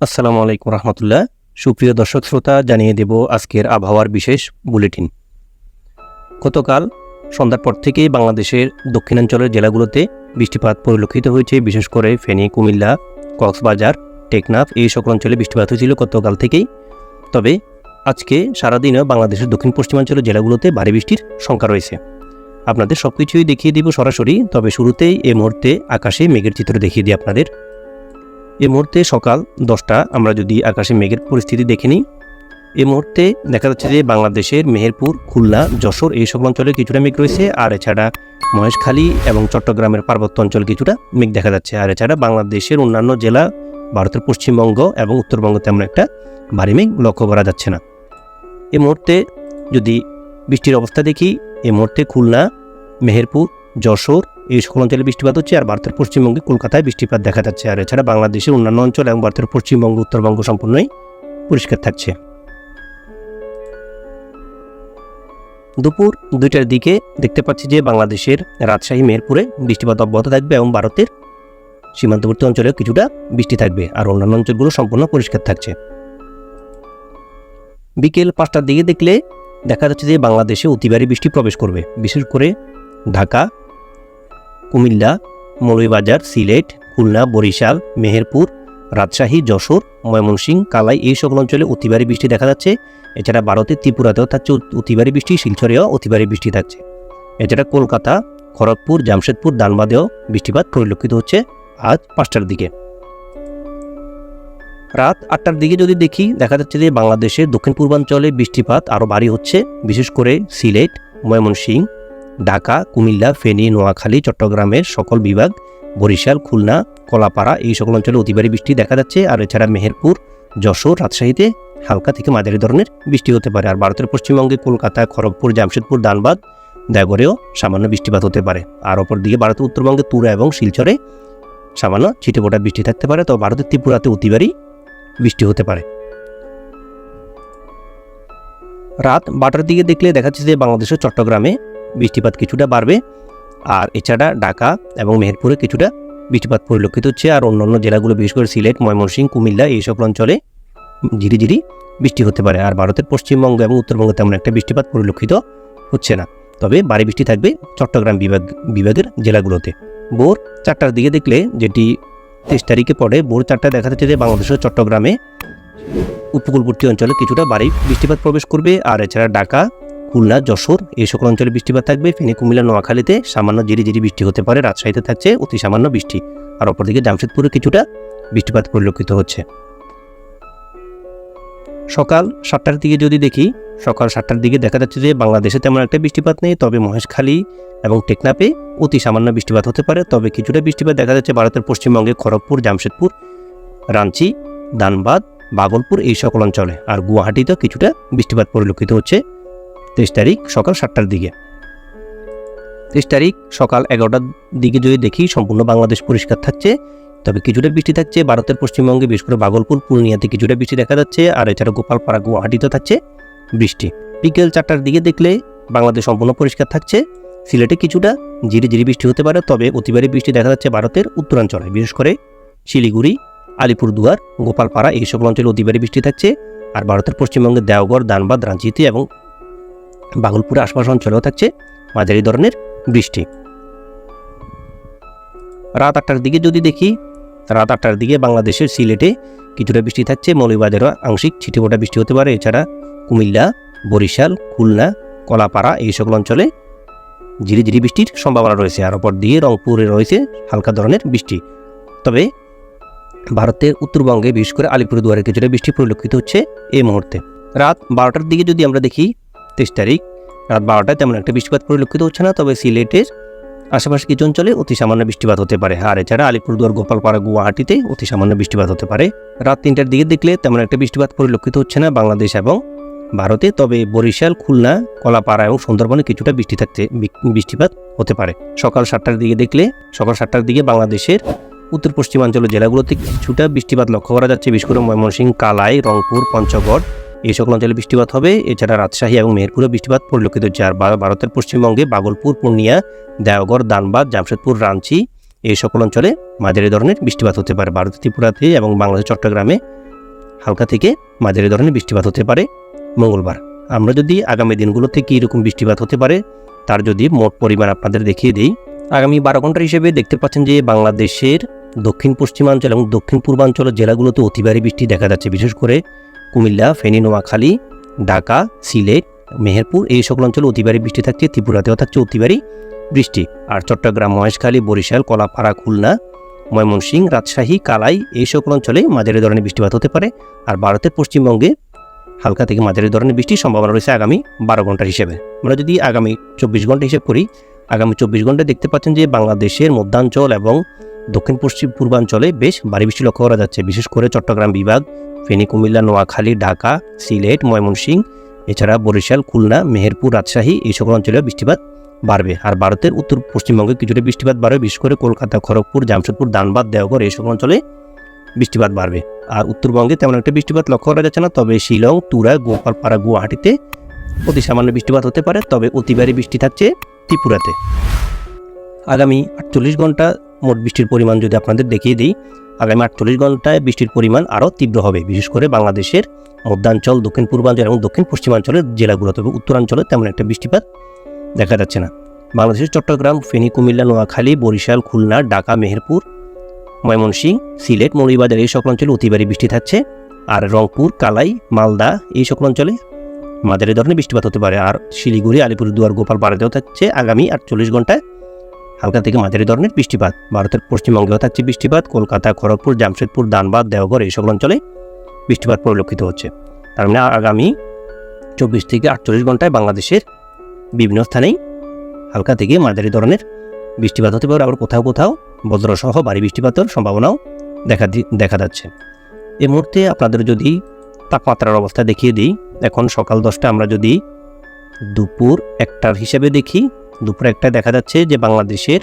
আসসালামু আলাইকুম রহমতুল্লাহ। সুপ্রিয় দর্শক শ্রোতা, জানিয়ে দেব আজকের আবহাওয়ার বিশেষ বুলেটিন। গতকাল সন্ধ্যার পর থেকেই বাংলাদেশের দক্ষিণাঞ্চলের জেলাগুলোতে বৃষ্টিপাত পরিলক্ষিত হয়েছে। বিশেষ করে ফেনী, কুমিল্লা, কক্সবাজার, টেকনাফ এই সকল অঞ্চলে বৃষ্টিপাত হয়েছিল গতকাল থেকেই। তবে আজকে সারাদিনও বাংলাদেশের দক্ষিণ পশ্চিমাঞ্চলের জেলাগুলোতে ভারী বৃষ্টির সংখ্যা রয়েছে। আপনাদের সব কিছুই দেখিয়ে দিব সরাসরি, তবে শুরুতেই এই মুহূর্তে আকাশে মেঘের চিত্র দেখিয়ে দিই আপনাদের। এই মুহূর্তে সকাল দশটা, আমরা যদি আকাশে মেঘের পরিস্থিতি দেখে নিই, এ মুহূর্তে দেখা যাচ্ছে যে বাংলাদেশের মেহেরপুর, খুলনা, যশোর এই সকল অঞ্চলে কিছুটা মেঘ রয়েছে, আর এছাড়া মহেশখালী এবং চট্টগ্রামের পার্বত্য অঞ্চল কিছুটা মেঘ দেখা যাচ্ছে, আর এছাড়া বাংলাদেশের অন্যান্য জেলা, ভারতের পশ্চিমবঙ্গ এবং উত্তরবঙ্গ তেমন একটা ভারী মেঘ লক্ষ্য করা যাচ্ছে না। এ মুহূর্তে যদি বৃষ্টির অবস্থা দেখি, এ মুহূর্তে খুলনা, মেহেরপুর, যশোর এই সকল অঞ্চলে বৃষ্টিপাত হচ্ছে আর ভারতের পশ্চিমবঙ্গে কলকাতায় বৃষ্টিপাত দেখা যাচ্ছে। আর এছাড়া বাংলাদেশের অন্যান্য অঞ্চল এবং ভারতের পশ্চিমবঙ্গ, উত্তরবঙ্গ সম্পূর্ণই পরিষ্কার থাকছে। দুপুর দুইটার দিকে দেখতে পাচ্ছি যে বাংলাদেশের রাজশাহী, মেহেরপুরে বৃষ্টিপাত অব্যাহত থাকবে এবং ভারতের সীমান্তবর্তী অঞ্চলে কিছুটা বৃষ্টি থাকবে আর অন্যান্য অঞ্চলগুলো সম্পূর্ণ পরিষ্কার থাকছে। বিকেল পাঁচটার দিকে দেখলে দেখা যাচ্ছে যে বাংলাদেশে অতিবারী বৃষ্টি প্রবেশ করবে। বিশেষ করে ঢাকা কুমিল্লা, মৌলভীবাজার, সিলেট, খুলনা, বরিশাল, মেহেরপুর, রাজশাহী, যশোর, ময়মনসিংহ, কালাই এই সকল অঞ্চলে অতিবারী বৃষ্টি দেখা যাচ্ছে। এছাড়া ভারতের ত্রিপুরাতেও থাকছে অতি- অতিবারী বৃষ্টি, শিলচরেও অতিবারী বৃষ্টি থাকছে। এছাড়া কলকাতা, খড়গপুর, জামশেদপুর দানবাদেও বৃষ্টিপাত পরিলক্ষিত হচ্ছে আজ পাঁচটার দিকে। রাত আটটার দিকে যদি দেখি, দেখা যাচ্ছে যে বাংলাদেশের দক্ষিণ পূর্বাঞ্চলে বৃষ্টিপাত আরও ভারী হচ্ছে। বিশেষ করে সিলেট, ময়মনসিংহ ঢাকা, কুমিল্লা, ফেনী, নোয়াখালী, চট্টগ্রামের সকল বিভাগ, বরিশাল, খুলনা, কলাপাড়া এই সকল অঞ্চলে অতিবারী বৃষ্টি দেখা যাচ্ছে। আর এছাড়া মেহেরপুর, যশোর, রাজশাহীতে হালকা থেকে মাঝারি ধরনের বৃষ্টি হতে পারে। আর ভারতের পশ্চিমবঙ্গে কলকাতা, খড়গপুর, জামশেদপুর দানবাদ দেগরেও সামান্য বৃষ্টিপাত হতে পারে। আর অপর দিকে ভারতের উত্তরবঙ্গে তুরা এবং শিলচরে সামান্য ছিটেফোঁটা বৃষ্টি থাকতে পারে। তো ভারতের ত্রিপুরাতে অতিবারই বৃষ্টি হতে পারে। রাত বারোটার দিকে দেখলে দেখা যাচ্ছে যে বাংলাদেশের চট্টগ্রামে বৃষ্টিপাত কিছুটা বাড়বে। আর এছাড়া ঢাকা এবং মেহেরপুরে কিছুটা বৃষ্টিপাত পরিলক্ষিত হচ্ছে। আর অন্যান্য জেলাগুলো, বিশেষ করে সিলেট, ময়মনসিংহ, কুমিল্লা এইসব অঞ্চলে অঞ্চলে ঝিরিঝিরি বৃষ্টি হতে পারে। আর ভারতের পশ্চিমবঙ্গ এবং উত্তরবঙ্গে তেমন একটা বৃষ্টিপাত পরিলক্ষিত হচ্ছে না। তবে ভারী বৃষ্টি থাকবে চট্টগ্রাম বিভাগ, বিভাগের জেলাগুলোতে। ভোর চারটার দিকে দেখলে যেটি তেইশ তারিখে পড়ে ভোর চারটা দেখা যাচ্ছে যে বাংলাদেশের চট্টগ্রামে উপকূলবর্তী অঞ্চলে কিছুটা ভারী বৃষ্টিপাত প্রবেশ করবে। আর এছাড়া ঢাকা খুলনা, যশোর এই সকল অঞ্চলে বৃষ্টিপাত থাকবে। ফেনী, কুমিল্লা, নোয়াখালীতে সামান্য জিরি জিরি বৃষ্টি হতে পারে। রাজশাহীতে থাকছে অতি সামান্য বৃষ্টি। আর অপরদিকে জামশেদপুরে কিছুটা বৃষ্টিপাত পরিলক্ষিত হচ্ছে। সকাল সাতটার দিকে যদি দেখি, সকাল সাতটার দিকে দেখা যাচ্ছে যে বাংলাদেশে তেমন একটা বৃষ্টিপাত নেই। তবে মহেশখালী এবং টেকনাপে অতি সামান্য বৃষ্টিপাত হতে পারে। তবে কিছুটা বৃষ্টিপাত দেখা যাচ্ছে ভারতের পশ্চিমবঙ্গে খড়গপুর, জামশেদপুর, রাঞ্চি দানবাদ বাগলপুর এই সকল অঞ্চলে। আর গুয়াহাটিতেও কিছুটা বৃষ্টিপাত পরিলক্ষিত হচ্ছে। তেইশ তারিখ সকাল সাতটার দিকে। তেইশ তারিখ সকাল এগারোটার দিকে যদি দেখি সম্পূর্ণ বাংলাদেশ পরিষ্কার থাকছে, তবে কিছুটা বৃষ্টি থাকছে। ভারতের পশ্চিমবঙ্গে, বিশেষ করে বাগলপুর, পূর্ণিয়াতে কিছুটা বৃষ্টি দেখা যাচ্ছে। আর এছাড়া গোপালপাড়া, গুয়াহাটিতে থাকছে বৃষ্টি। বিকেল চারটার দিকে দেখলে বাংলাদেশ সম্পূর্ণ পরিষ্কার থাকছে। সিলেটে কিছুটা ঝিরি ঝিরি বৃষ্টি হতে পারে, তবে অতিবারী বৃষ্টি দেখা যাচ্ছে ভারতের উত্তরাঞ্চলে। বিশেষ করে শিলিগুড়ি, আলিপুরদুয়ার, গোপালপাড়া এই সকল অঞ্চলে অতিবারী বৃষ্টি থাকছে। আর ভারতের পশ্চিমবঙ্গের দেওগড় দানবাদ রাঞ্চিতে এবং বাগলপুরের আশপাশ অঞ্চলেও থাকছে মাঝারি ধরনের বৃষ্টি। রাত আটটার দিকে যদি দেখি, রাত আটটার দিকে বাংলাদেশের সিলেটে কিছুটা বৃষ্টি থাকছে, মৌলভীবাজারও আংশিক ছিটেফোঁটা বৃষ্টি হতে পারে। এছাড়া কুমিল্লা, বরিশাল, খুলনা, কলাপাড়া এই সকল অঞ্চলে ঝিরিঝিরি বৃষ্টির সম্ভাবনা রয়েছে। আর অপর দিয়ে রংপুরে রয়েছে হালকা ধরনের বৃষ্টি। তবে ভারতের উত্তরবঙ্গে, বিশেষ করে আলিপুরদুয়ারে কিছুটা বৃষ্টি পরিলক্ষিত হচ্ছে এই মুহূর্তে। রাত বারোটার দিকে যদি আমরা দেখি তেইশ তারিখ, রাত বারোটায় তেমন একটা বৃষ্টিপাত পরিলক্ষিত হচ্ছে না, তবে সিলেটের আশেপাশে কিছু অঞ্চলে অতি সামান্য বৃষ্টিপাত হতে পারে। আর এছাড়া আলিপুরদুয়ার, গোপালপাড়া, গুয়াহাটিতে অতি সামান্য বৃষ্টিপাত হতে পারে। রাত তিনটার দিকে দেখলে তেমন একটা বৃষ্টিপাত পরিলক্ষিত হচ্ছে না বাংলাদেশ এবং ভারতে, তবে বরিশাল, খুলনা, কলাপাড়া এবং সুন্দরবনে কিছুটা বৃষ্টি থাকতে বৃষ্টিপাত হতে পারে। সকাল সাতটার দিকে দেখলে, সকাল সাতটার দিকে বাংলাদেশের উত্তর পশ্চিমাঞ্চলের জেলাগুলোতে কিছুটা বৃষ্টিপাত লক্ষ্য করা যাচ্ছে। বিশেষ করে ময়মনসিংহ, কালাই, রংপুর, পঞ্চগড় এই সকল অঞ্চলে বৃষ্টিপাত হবে। এছাড়া রাজশাহী এবং মেহেরপুরে বৃষ্টিপাত পরিলক্ষিত। ভা- ভারতের পশ্চিমবঙ্গে বাগলপুর, পূর্ণিয়া, দেওগড়, দানবাদ, জামশেদপুর, রাঞ্চি এই সকল অঞ্চলে মাঝারি ধরনের বৃষ্টিপাত হতে পারে। ভারতের ত্রিপুরাতে এবং বাংলাদেশ, চট্টগ্রামে হালকা থেকে মাঝারি ধরনের বৃষ্টিপাত হতে পারে মঙ্গলবার। আমরা যদি আগামী দিনগুলোতে কী রকম বৃষ্টিপাত হতে পারে, তার যদি মোট পরিমাণ আপনাদের দেখিয়ে দিই। আগামী বারো ঘণ্টা হিসেবে দেখতে পাচ্ছেন যে বাংলাদেশের দক্ষিণ পশ্চিমাঞ্চল এবং দক্ষিণ পূর্বাঞ্চলের জেলাগুলোতে অতি ভারী বৃষ্টি দেখা যাচ্ছে। বিশেষ করে কুমিল্লা, ফেনী, নোয়াখালী, ঢাকা, সিলেট, মেহেরপুর এই সকল অঞ্চলে অতি ভারী বৃষ্টি থাকছে। ত্রিপুরাতেও থাকছে অতি ভারী বৃষ্টি। আর চট্টগ্রাম, মহেশখালী, বরিশাল, কলাপাড়া, খুলনা, ময়মনসিংহ, রাজশাহী, কালাই এই সকল অঞ্চলে মাঝারি ধরনের বৃষ্টিপাত হতে পারে। আর ভারতের পশ্চিমবঙ্গে হালকা থেকে মাঝারি ধরনের বৃষ্টির সম্ভাবনা রয়েছে আগামী বারো ঘণ্টার হিসেবে। আমরা যদি আগামী চব্বিশ ঘণ্টা হিসেব করি, আগামী চব্বিশ ঘন্টায় দেখতে পাচ্ছেন যে বাংলাদেশের মধ্যাঞ্চল এবং দক্ষিণ পশ্চিম পূর্বাঞ্চলে বেশ ভারী বৃষ্টি লক্ষ্য করা যাচ্ছে। বিশেষ করে চট্টগ্রাম বিভাগ ফেনী কুমিল্লা নোয়াখালী, ঢাকা, সিলেট, ময়মনসিংহ, এছাড়া বরিশাল, খুলনা, মেহেরপুর, রাজশাহী এই সকল অঞ্চলে বৃষ্টিপাত বাড়বে। আর ভারতের উত্তর পশ্চিমবঙ্গে কিছুটা বৃষ্টিপাত বাড়বে, বিশেষ করে কলকাতা, খড়গপুর, জামশেদপুর দানবাদ দেওঘর এই সকল অঞ্চলে বৃষ্টিপাত বাড়বে। আর উত্তরবঙ্গে তেমন একটা বৃষ্টিপাত লক্ষ্য করা যাচ্ছে না, তবে শিলং, তুরা, গোপালপাড়া, গুয়াহাটিতে অতি সামান্য বৃষ্টিপাত হতে পারে, তবে অতিবারী বৃষ্টি থাকছে ত্রিপুরাতে। আগামী আটচল্লিশ ঘণ্টা মোট বৃষ্টির পরিমাণ যদি আপনাদের দেখিয়ে দিই আগামী আটচল্লিশ ঘন্টায় বৃষ্টির পরিমাণ আরও তীব্র হবে। বিশেষ করে বাংলাদেশের মধ্যাঞ্চল, দক্ষিণ পূর্বাঞ্চল এবং দক্ষিণ পশ্চিমাঞ্চলের জেলাগুলো তবে উত্তরাঞ্চলে তেমন একটা বৃষ্টিপাত দেখা যাচ্ছে না। বাংলাদেশের চট্টগ্রাম, ফেনী, কুমিল্লা, নোয়াখালী, বরিশাল, খুলনা, ঢাকা, মেহেরপুর, ময়মনসিংহ, সিলেট, মৌলভীবাজার এই সকল অঞ্চলে অতিবারী বৃষ্টি থাকছে। আর রংপুর, কালাই, মালদা এই সকল অঞ্চলে মাঝারি ধরনের বৃষ্টিপাত হতে পারে। আর শিলিগুড়ি, আলিপুরদুয়ার, গোপালপাড়াতেও থাকছে। আগামী আটচল্লিশ ঘন্টায় হালকা থেকে মাঝারি ধরনের বৃষ্টিপাত। ভারতের পশ্চিমবঙ্গেও থাকছে বৃষ্টিপাত, কলকাতা, খড়গপুর, জামশেদপুর, দানবাদ, দেওঘর এই সকল অঞ্চলে বৃষ্টিপাত পরিলক্ষিত হচ্ছে। তার মানে আগামী চব্বিশ থেকে আটচল্লিশ ঘন্টায় বাংলাদেশের বিভিন্ন স্থানেই হালকা থেকে মাঝারি ধরনের বৃষ্টিপাত হতে পারে। আবার কোথাও কোথাও বজ্রসহ ভারী বৃষ্টিপাতের সম্ভাবনাও দেখা দেখা যাচ্ছে। এই মুহূর্তে আপনাদের যদি তাপমাত্রার অবস্থা দেখিয়ে দিই, এখন সকাল দশটা আমরা যদি দুপুর একটার হিসেবে দেখি দুপুর একটায় দেখা যাচ্ছে যে বাংলাদেশের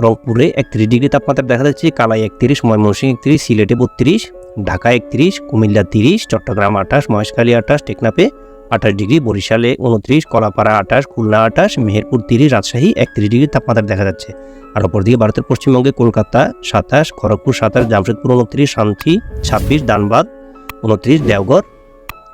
রংপুরে একত্রিশ ডিগ্রি তাপমাত্রা দেখা যাচ্ছে, কালাই একত্রিশ, ময়মনসিংহ একত্রিশ, সিলেটে বত্রিশ ঢাকা একত্রিশ, কুমিল্লা তিরিশ, চট্টগ্রাম আঠাশ, মহেশখালী আঠাশ টেকনাপে আঠাশ ডিগ্রি, বরিশালে উনত্রিশ, কলাপাড়া আঠাশ, খুলনা আঠাশ, মেহেরপুর তিরিশ, রাজশাহী একত্রিশ ডিগ্রি তাপমাত্রা দেখা যাচ্ছে। আর অপরদিকে ভারতের পশ্চিমবঙ্গে কলকাতা সাতাশ, খড়গপুর সাতাশ, জামশেদপুর উনত্রিশ, শান্তি ছাব্বিশ ধানবাদ উনত্রিশ, দেওঘর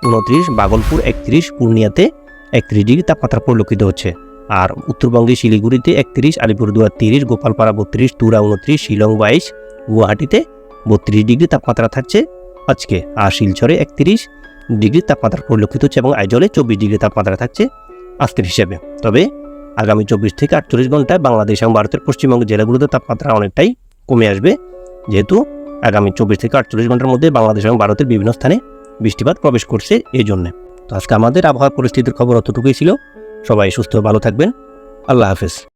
উনত্রিশ, বাগলপুর একত্রিশ, পূর্ণিয়াতে একত্রিশ ডিগ্রি তাপমাত্রা পরিলক্ষিত হচ্ছে। আর উত্তরবঙ্গে শিলিগুড়িতে একত্রিশ, আলিপুরদুয়ার তিরিশ, গোপালপাড়া বত্রিশ, তুরা উনত্রিশ, শিলং বাইশ, গুয়াহাটিতে বত্রিশ ডিগ্রি তাপমাত্রা থাকছে আজকে। আর শিলচরে একত্রিশ ডিগ্রি তাপমাত্রা পরিলক্ষিত হচ্ছে এবং আইজলে চব্বিশ ডিগ্রি তাপমাত্রা থাকছে আজকের হিসেবে। তবে আগামী চব্বিশ থেকে আটচল্লিশ ঘন্টায় বাংলাদেশ এবং ভারতের পশ্চিমবঙ্গের জেলাগুলোতে তাপমাত্রা অনেকটাই কমে আসবে। যেহেতু আগামী চব্বিশ থেকে আটচল্লিশ ঘণ্টার মধ্যে বাংলাদেশ এবং ভারতের বিভিন্ন স্থানে বৃষ্টিপাত প্রবেশ করছে এই জন্যে তো আজকে আমাদের আবহাওয়ার পরিস্থিতির খবর অতটুকুই ছিল। সবাই সুস্থ ভালো থাকবেন। আল্লাহ হাফেজ।